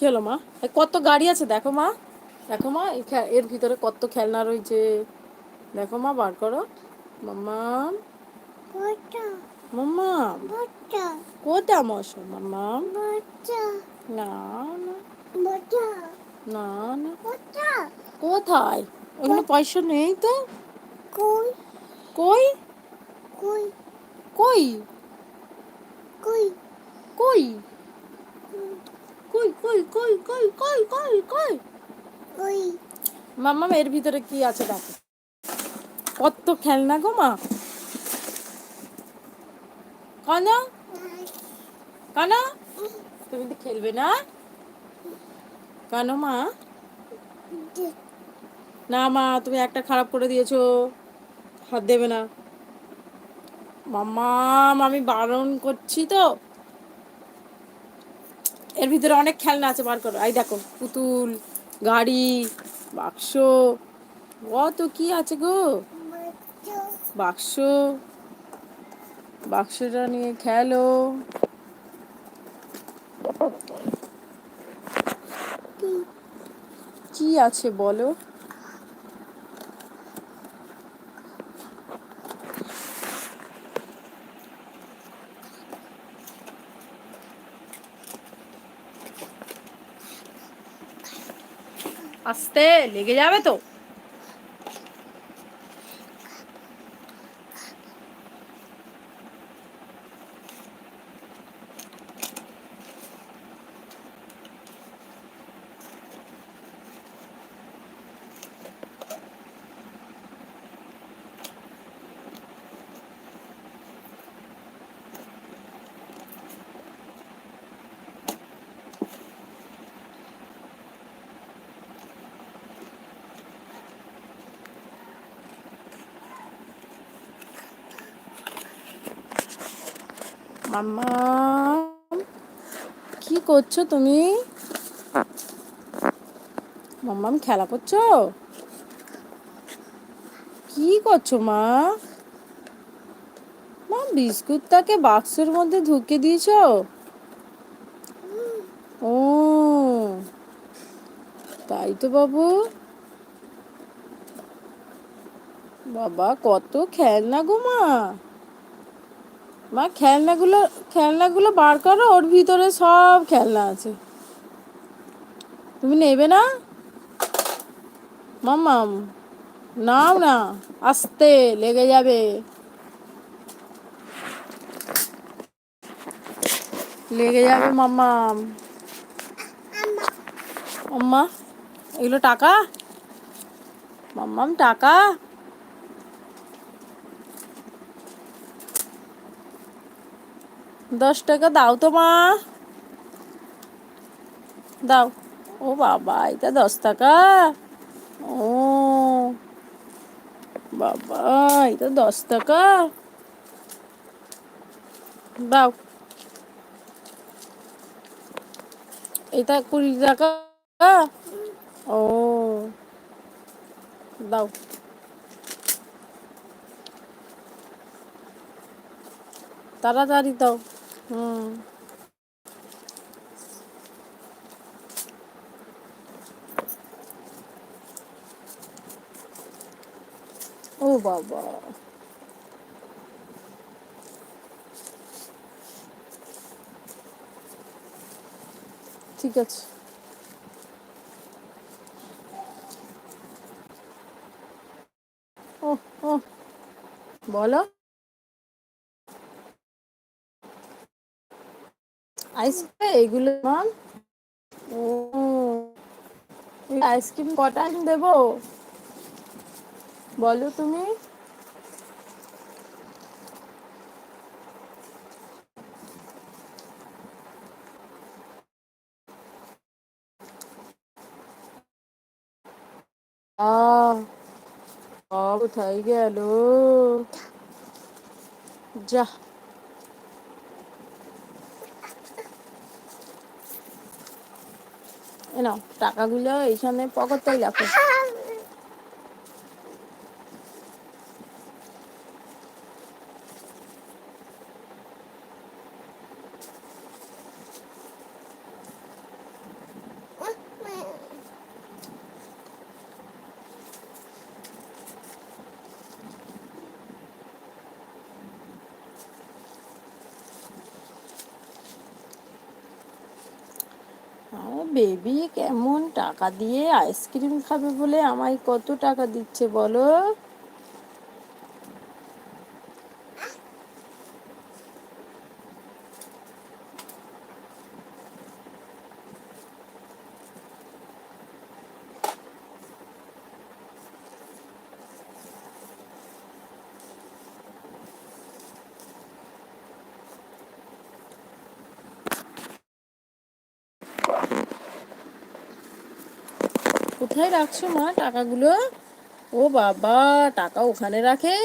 কি হলো মা? কত গাড়ি আছে দেখো মা। দেখো মা এর ভিতরে কত খেলনা রয়েছে। দেখো মা বার করো। মাম্মা। মাম্মা। কোথা মশো মাম্মা? না না। না না। কোথায়? ওখানে পয়সা নেই তো? Koi, কই? koi, কই? koi, কই? কই কই কই কই কই কই কই? koi. মাম্মা এর ভিতরে কি আছে দেখো। কত খেলনা গো মা। কানা কানা তুমি তো খেলবে না? কানো মা? না মা তুমি একটা খারাপ করে দিয়েছ। হাত দেবে না। মাম্মা আমি বারণ করছি তো। এর ভিতরে অনেক খেলনা আছে, বার করো। এই দেখো, পুতুল, গাড়ি, বাক্স, কত কি আছে গো? বাক্স, বাক্সটা নিয়ে খেলো। কি আছে বলো? আস্তে লেগে যাবে তো। মাম্মা, কি করছ তুমি? মাম্মাম, খেলা করছ? কি করছ মা? মা, বিস্কুটটাকে বাক্সের মধ্যে ঢুকে দিয়েছ? ও, তাই তো বাবু। বাবা, কত খেলনা গো মা। মা, খেলনাগুলো খেলনাগুলো বার করো, ওর ভিতরে সব খেলনা আছে। তুমি নেবে না? মাম্মাম নাও না, আস্তে, লেগে যাবে। লেগে যাবে মাম্মাম মাম্মা এগুলো টাকা? মাম্মাম, টাকা? দশ টাকা দাও তো মা। দাও। ও বাবা, এটা দশ টাকা? ও বাবা, এটা দশ টাকা? দাও। এটা কুড়ি টাকা? ও দাও। তাড়াতাড়ি দাও। হুম। ও বাবা। ঠিক আছে। ও ও বলো। আইসক্রিম এগুলো মাম ও আইসক্রিম কটা দেবো? বলো তুমি। কোথায় গেল? যা। এনাও টাকাগুলো এইখানে পকেট তাই রাখো। বেবি কেমন টাকা দিয়ে আইসক্রিম খাবে বলে আমায় কত টাকা দিচ্ছে বলো? কোথায় রাখছো মা টাকাগুলো? ও বাবা টাকা ওখানে রাখে?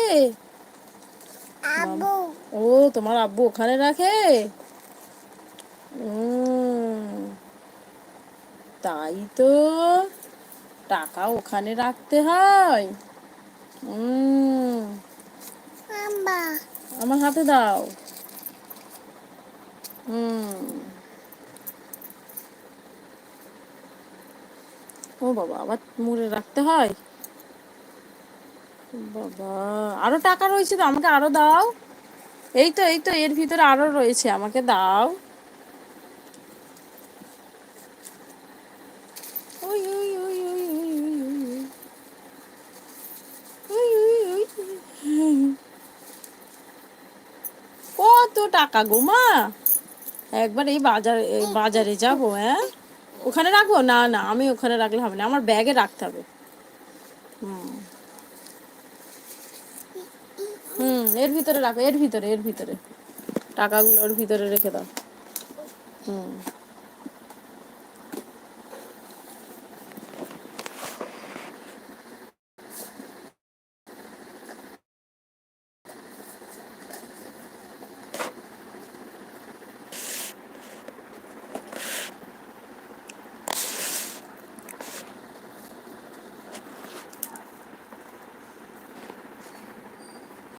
ও তোমার আব্বু ওখানে রাখে? তাই তো টাকা ওখানে রাখতে হয়। আমার হাতে দাও। হুম ও বাবা, আবার মুড়ে রাখতে হয়? বাবা, আরও টাকা রয়েছে তো, আমাকে আরও দাও। এই তো এই তো, এর ভিতরে আরও রয়েছে, আমাকে দাও। কত টাকা গো মা? একবার এই বাজারে বাজারে যাব হ্যাঁ? ওখানে রাখব? না না, আমি ওখানে রাখলে হবে না। আমার ব্যাগে রাখতে হবে। হুম। হুম, এর ভিতরে রাখো, এর ভিতরে এর ভিতরে। টাকাগুলো ওর ভিতরে রেখে দাও। হুম।